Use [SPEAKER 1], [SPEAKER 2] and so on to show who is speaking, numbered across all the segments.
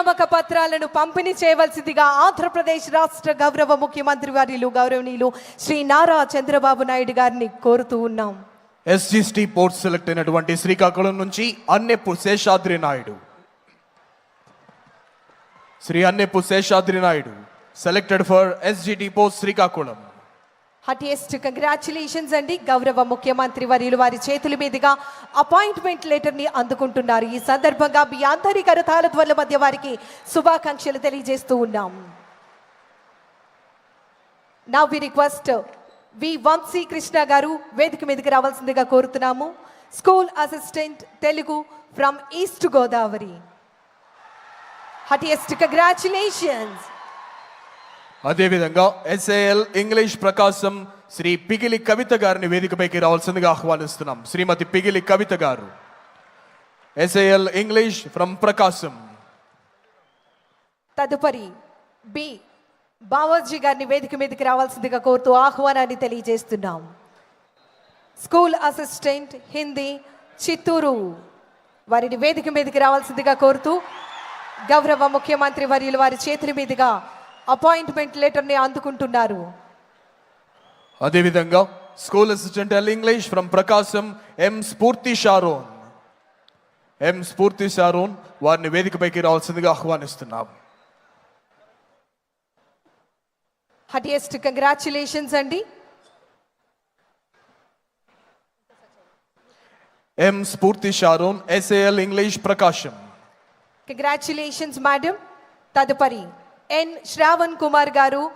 [SPEAKER 1] నియామక పత్రాలను పంపిణీ చేయవలసిందిగా ఆంధ్రప్రదేశ్ రాష్ట్ర గౌరవ ముఖ్యమంత్రి వారిలు గౌరవనీయులు శ్రీ నారా చంద్రబాబు నాయుడు గారిని కోరుతూ ఉన్నాం.
[SPEAKER 2] ఎస్జిస్టి పోర్ట్ సెలెక్ట్ అయినటువంటి శ్రీకాకుళం నుంచి Anneppu Seshadri Naidu. Shri Anneppu Seshadri Naidu selected for SGT post Srikakulam.
[SPEAKER 1] Heartiest congratulations అండి. గౌరవ ముఖ్యమంత్రి వర్యులు వారి చేతుల మీదుగా అపాయింట్మెంట్ లెటర్ని అందుకుంటున్నారు. ఈ సందర్భంగా మీ అందరి కరతాల ధ్వల మధ్య వారికి శుభాకాంక్షలు తెలియజేస్తూ ఉన్నాం. Now we request V Vamsi Krishna garu వేదిక మీదకి రావాల్సిందిగా కోరుతున్నాము. School assistant Telugu from east Godavari heartiest congratulations
[SPEAKER 2] అదేవిధంగా ఎస్ఏఎల్ ఇంగ్లీష్ ప్రకాశం శ్రీ పిగిలి కవిత గారిని వేదికపైకి రావాల్సిందిగా ఆహ్వానిస్తున్నాం. Shrimati Pigili Kavitha garu. SAL English from Prakasam.
[SPEAKER 1] తదుపరి బి బావోజీ గారిని వేదిక మీదకి రావాల్సిందిగా కోరుతూ ఆహ్వానాన్ని తెలియజేస్తున్నాం. స్కూల్ అసిస్టెంట్ హిందీ చిత్తూరు వారిని వేదిక మీదకి రావాల్సిందిగా కోరుతూ గౌరవ ముఖ్యమంత్రి వర్యులు వారి చేతుల మీదుగా అపాయింట్మెంట్ లెటర్ని అందుకుంటున్నారు.
[SPEAKER 2] అదేవిధంగా school assistant L English from Prakasam M Spoorthi Sharon M స్ఫూర్తి షారోన్ వారిని వేదికపైకి రావాల్సిందిగా ఆహ్వానిస్తున్నాం.
[SPEAKER 1] హటియెస్ట్ కంగ్రాచులేషన్స్ అండి.
[SPEAKER 2] M Spoorthi Sharon SAL English Prakasam
[SPEAKER 1] congratulations madam తదుపరి N Shravan Kumar garu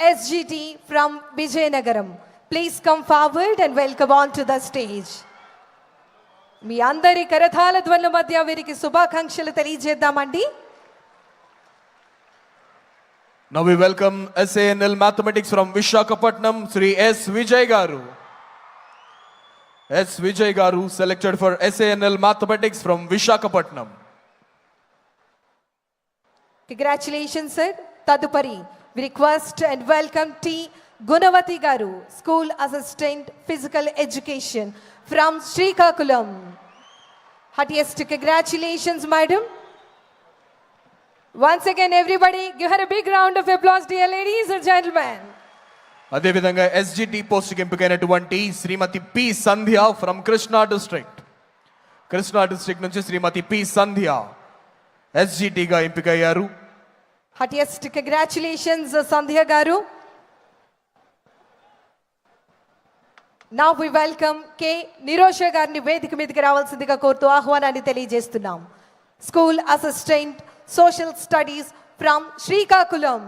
[SPEAKER 1] SGT from Vizianagaram please come forward and welcome on to the stage మీ అందరి కరథాల ధ్వనుల మధ్య వీరికి శుభాకాంక్షలు తెలియజేద్దామండి.
[SPEAKER 2] Now we welcome Mathematics mathematics from Visakhapatnam Shri S Vijay garu S Garu garu for for Mathematics from from Visakhapatnam
[SPEAKER 1] congratulations sir తదుపరి request and welcome T Gunavathi garu school assistant physical education from Srikakulam heartiest congratulations madam Once again, everybody, give her a big round of applause, dear ladies and gentlemen.
[SPEAKER 2] అదేవిధంగా SGT పోస్ట్కి ఎంపికైనటువంటి Srimathi P Sandhya from Krishna district Krishna district నుంచి శ్రీమతి P సంధ్య ఎస్జిటిగా ఎంపికయ్యారు.
[SPEAKER 1] Heartiest congratulations, Sandhya Garu. Now we welcome K. Nirosha గారిని వేదిక మీదకి రావాల్సిందిగా కోరుతూ ఆహ్వానాన్ని తెలియజేస్తున్నాం. School assistant social studies from Srikakulam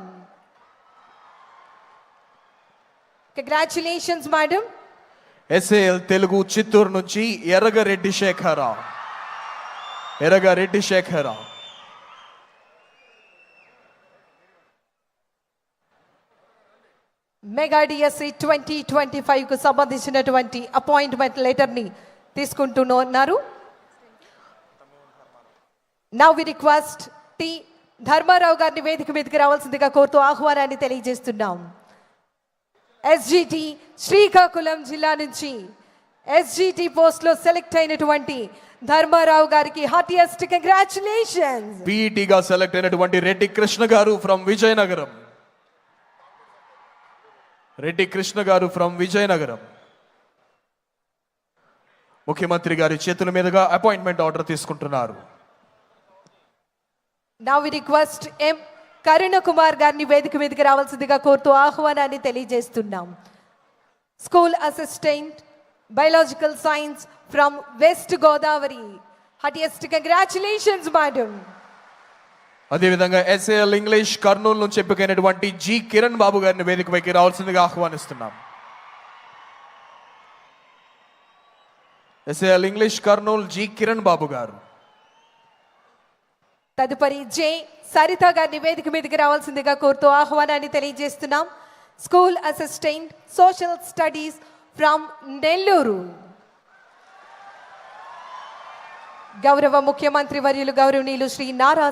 [SPEAKER 1] congratulations madam
[SPEAKER 2] SAL Telugu Chittoor నుంచి Erragareddy Sekhara Erragareddy Sekhara
[SPEAKER 1] mega DSC twenty twenty ఫైవ్కు సంబంధించినటువంటి అపాయింట్మెంట్ లెటర్ని తీసుకుంటున్నారు. Now we request T Dharmarao గారిని వేదిక మీదకి రావాల్సిందిగా కోరుతూ ఆహ్వానాన్ని తెలియజేస్తున్నాం. ఎస్జిటి శ్రీకాకుళం జిల్లా నుంచి ఎస్జిటి పోస్ట్లో సెలెక్ట్ అయినటువంటి ధర్మారావు గారికి హార్టియస్ట్ కంగ్రాచులేషన్స్
[SPEAKER 2] పీఈటీగా సెలెక్ట్ అయినటువంటి రెడ్డి కృష్ణ గారు ఫ్రమ్ విజయనగరం. రెడ్డి కృష్ణ గారు ఫ్రమ్ విజయనగరం. ముఖ్యమంత్రి గారి చేతుల మీదుగా అపాయింట్మెంట్ ఆర్డర్ తీసుకుంటున్నారు.
[SPEAKER 1] నా we request M Karuna Kumar గారిని వేదిక మీదకి రావాల్సిందిగా కోరుతూ ఆహ్వానాన్ని తెలియజేస్తున్నాం. School assistant biological science from west Godavari heartiest congratulations madam
[SPEAKER 2] అదేవిధంగా ఎస్ఏఎల్ ఇంగ్లీష్ కర్నూలు నుంచి ఎంపికైనటువంటి జి కిరణ్ బాబు గారిని వేదికపైకి రావాల్సిందిగా ఆహ్వానిస్తున్నాం. SAL English Kurnool G Kiran Babu garu.
[SPEAKER 1] తదుపరి జే సరిత గారిని వేదిక మీదకి రావాల్సిందిగా కోరుతూ ఆహ్వానాన్ని తెలియజేస్తున్నాం. School assistant social studies from Nellore గౌరవ ముఖ్యమంత్రి వర్యులు గౌరవనీయులు శ్రీ నారా